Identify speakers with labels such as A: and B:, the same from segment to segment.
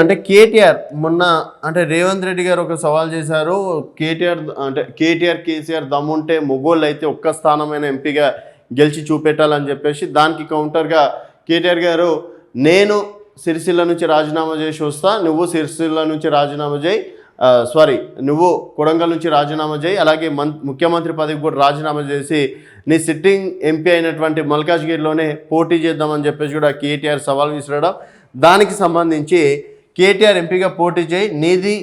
A: అంటే కేటీఆర్ మొన్న అంటే రేవంత్ రెడ్డి గారు ఒక సవాల్ చేశారు. కేటీఆర్ అంటే కేటీఆర్ కేసీఆర్ దమ్ముంటే మొగోళ్ళు అయితే ఒక్క స్థానమైన ఎంపీగా గెలిచి చూపెట్టాలని చెప్పేసి దానికి కౌంటర్గా కేటీఆర్ గారు నేను సిరిసిల్ల నుంచి రాజీనామా చేసి వస్తా నువ్వు సిరిసిల్ల నుంచి రాజీనామా చేయి సారీ నువ్వు కొడంగల్ నుంచి రాజీనామా చేయి అలాగే మన్ ముఖ్యమంత్రి పదవికి కూడా రాజీనామా చేసి నీ సిట్టింగ్ ఎంపీ అయినటువంటి మల్కాజ్గిరిలోనే పోటీ చేద్దామని చెప్పేసి కూడా కేటీఆర్ సవాల్ విసిరడం దానికి సంబంధించి కేటీఆర్ ఎంపీగా పోటీ చేయి నీది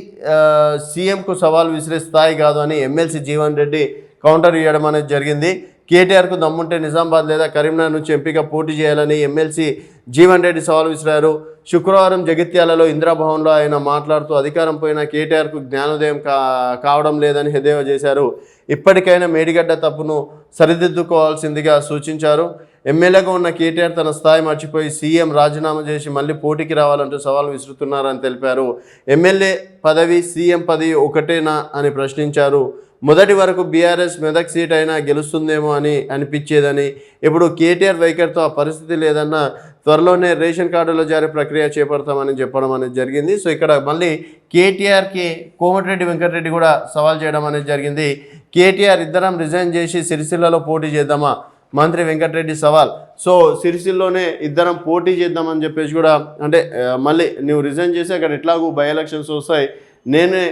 A: సీఎంకు సవాల్ విసిరే స్థాయి కాదు అని ఎమ్మెల్సీ జీవన్ రెడ్డి కౌంటర్ ఇవ్వడం అనేది జరిగింది. కేటీఆర్కు దమ్ముంటే నిజామాబాద్ లేదా కరీంనగర్ నుంచి ఎంపీగా పోటీ చేయాలని ఎమ్మెల్సీ జీవన్ రెడ్డి సవాల్ విసిరారు. శుక్రవారం జగిత్యాలలో ఇందిరాభవన్లో ఆయన మాట్లాడుతూ అధికారం పోయిన కేటీఆర్కు జ్ఞానోదయం కా కావడం లేదని హెదేవా చేశారు. ఇప్పటికైనా మేడిగడ్డ తప్పును సరిదిద్దుకోవాల్సిందిగా సూచించారు. ఎమ్మెల్యేగా ఉన్న కేటీఆర్ తన స్థాయి మర్చిపోయి సీఎం రాజీనామా చేసి మళ్ళీ పోటీకి రావాలంటూ సవాల్ విసురుతున్నారని తెలిపారు. ఎమ్మెల్యే పదవి సీఎం పదవి ఒకటేనా అని ప్రశ్నించారు. మొదటి వరకు బీఆర్ఎస్ మెదక్ సీట్ అయినా గెలుస్తుందేమో అని అనిపించేదని ఇప్పుడు కేటీఆర్ వైఖరితో ఆ పరిస్థితి లేదన్న త్వరలోనే రేషన్ కార్డుల జారీ ప్రక్రియ చేపడతామని చెప్పడం అనేది జరిగింది. సో ఇక్కడ మళ్ళీ కేటీఆర్కి కోమటిరెడ్డి వెంకటరెడ్డి కూడా సవాల్ చేయడం అనేది జరిగింది. కేటీఆర్ ఇద్దరం రిజైన్ చేసి సిరిసిల్లలో పోటీ చేద్దామా? మంత్రి వెంకటరెడ్డి సవాల్. సో సిరిసిల్లోనే ఇద్దరం పోటీ చేద్దామని చెప్పేసి కూడా అంటే మళ్ళీ నువ్వు రిజైన్ చేసి అక్కడ ఎట్లాగూ బై ఎలక్షన్స్ వస్తాయి నేనే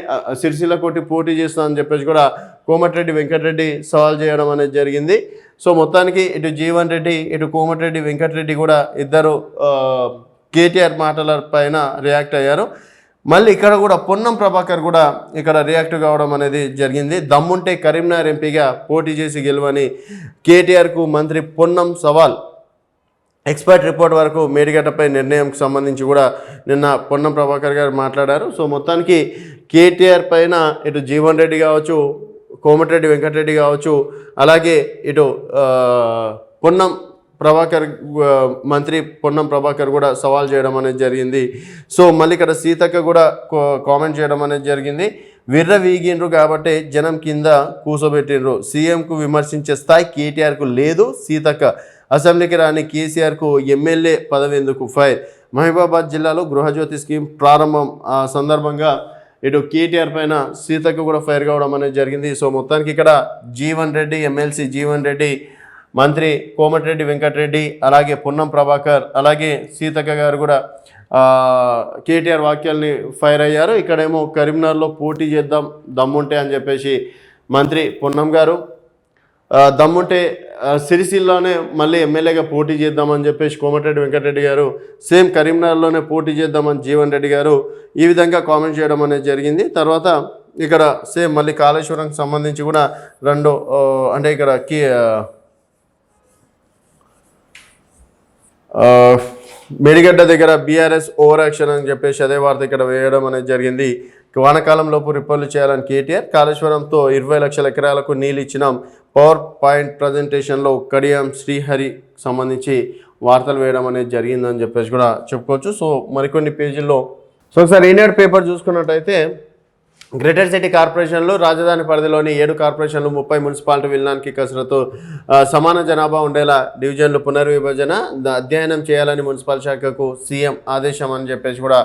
A: సిరిసిల్ల కొట్టి పోటీ చేస్తానని చెప్పేసి కూడా కోమటిరెడ్డి వెంకటరెడ్డి సవాల్ చేయడం అనేది జరిగింది. సో మొత్తానికి ఇటు జీవన్ రెడ్డి ఇటు కోమటిరెడ్డి వెంకటరెడ్డి కూడా ఇద్దరు కేటీఆర్ మాటల పైన రియాక్ట్ అయ్యారు. మళ్ళీ ఇక్కడ కూడా పొన్నం ప్రభాకర్ కూడా ఇక్కడ రియాక్ట్ కావడం అనేది జరిగింది. దమ్ముంటే కరీంనగర్ ఎంపీగా పోటీ చేసి గెలవని కేటీఆర్కు మంత్రి పొన్నం సవాల్. ఎక్స్పర్ట్ రిపోర్ట్ వరకు మేడిగడ్డపై నిర్ణయంకు సంబంధించి కూడా నిన్న పొన్నం ప్రభాకర్ గారు మాట్లాడారు. సో మొత్తానికి కేటీఆర్ పైన ఇటు జీవన్ రెడ్డి కావచ్చు కోమటిరెడ్డి వెంకటరెడ్డి కావచ్చు అలాగే ఇటు పొన్నం ప్రభాకర్ మంత్రి పొన్నం ప్రభాకర్ కూడా సవాల్ చేయడం అనేది జరిగింది. సో మళ్ళీ ఇక్కడ సీతక్క కూడా కామెంట్ చేయడం అనేది జరిగింది. విర్ర వీగిండ్రు కాబట్టి జనం కింద కూసోబెట్టిండ్రు. సీఎంకు విమర్శించే స్థాయి కేటీఆర్కు లేదు సీతక్క. అసెంబ్లీకి రాని కేసీఆర్కు ఎమ్మెల్యే పదవి ఎందుకు? ఫైర్. మహబూబాబాద్ జిల్లాలో గృహజ్యోతి స్కీమ్ ప్రారంభం ఆ సందర్భంగా ఇటు కేటీఆర్ పైన సీతకు కూడా ఫైర్ కావడం అనేది జరిగింది. సో మొత్తానికి ఇక్కడ జీవన్ రెడ్డి ఎమ్మెల్సీ జీవన్ రెడ్డి మంత్రి కోమటిరెడ్డి వెంకటరెడ్డి అలాగే పొన్నం ప్రభాకర్ అలాగే సీతక్క గారు కూడా కేటీఆర్ వాక్యాల్ని ఫైర్ అయ్యారు. ఇక్కడేమో కరీంనగర్లో పోటీ చేద్దాం దమ్ముంటే అని చెప్పేసి మంత్రి పొన్నం గారు దమ్ముంటే సిరిసిల్లోనే మళ్ళీ ఎమ్మెల్యేగా పోటీ చేద్దామని చెప్పేసి కోమటిరెడ్డి వెంకటరెడ్డి గారు సేమ్ కరీంనగర్లోనే పోటీ చేద్దామని జీవన్ రెడ్డి గారు ఈ విధంగా కామెంట్ చేయడం అనేది జరిగింది. తర్వాత ఇక్కడ సేమ్ మళ్ళీ కాళేశ్వరంకి సంబంధించి కూడా రెండు అంటే ఇక్కడ కీ మెడిగడ్డ మేడిగడ్డ దగ్గర బీఆర్ఎస్ ఓవర్ యాక్షన్ అని చెప్పేసి అదే వార్త ఇక్కడ వేయడం అనేది జరిగింది. వానకాలంలోపు రిపేర్లు చేయాలని కేటీఆర్ కాళేశ్వరంతో ఇరవై లక్షల ఎకరాలకు నీళ్ళు ఇచ్చినాం. పవర్ పాయింట్ ప్రజెంటేషన్లో కడియం శ్రీహరి సంబంధించి వార్తలు వేయడం అనేది జరిగిందని చెప్పేసి కూడా చెప్పుకోవచ్చు. సో మరికొన్ని పేజీల్లో సో ఒకసారి ఈనాడు పేపర్ చూసుకున్నట్టయితే గ్రేటర్ సిటీ కార్పొరేషన్లు రాజధాని పరిధిలోని ఏడు కార్పొరేషన్లు ముప్పై మున్సిపాలిటీ విలీనానికి కసరత్తు సమాన జనాభా ఉండేలా డివిజన్లు పునర్విభజన అధ్యయనం చేయాలని మున్సిపల్ శాఖకు సీఎం ఆదేశం అని చెప్పేసి కూడా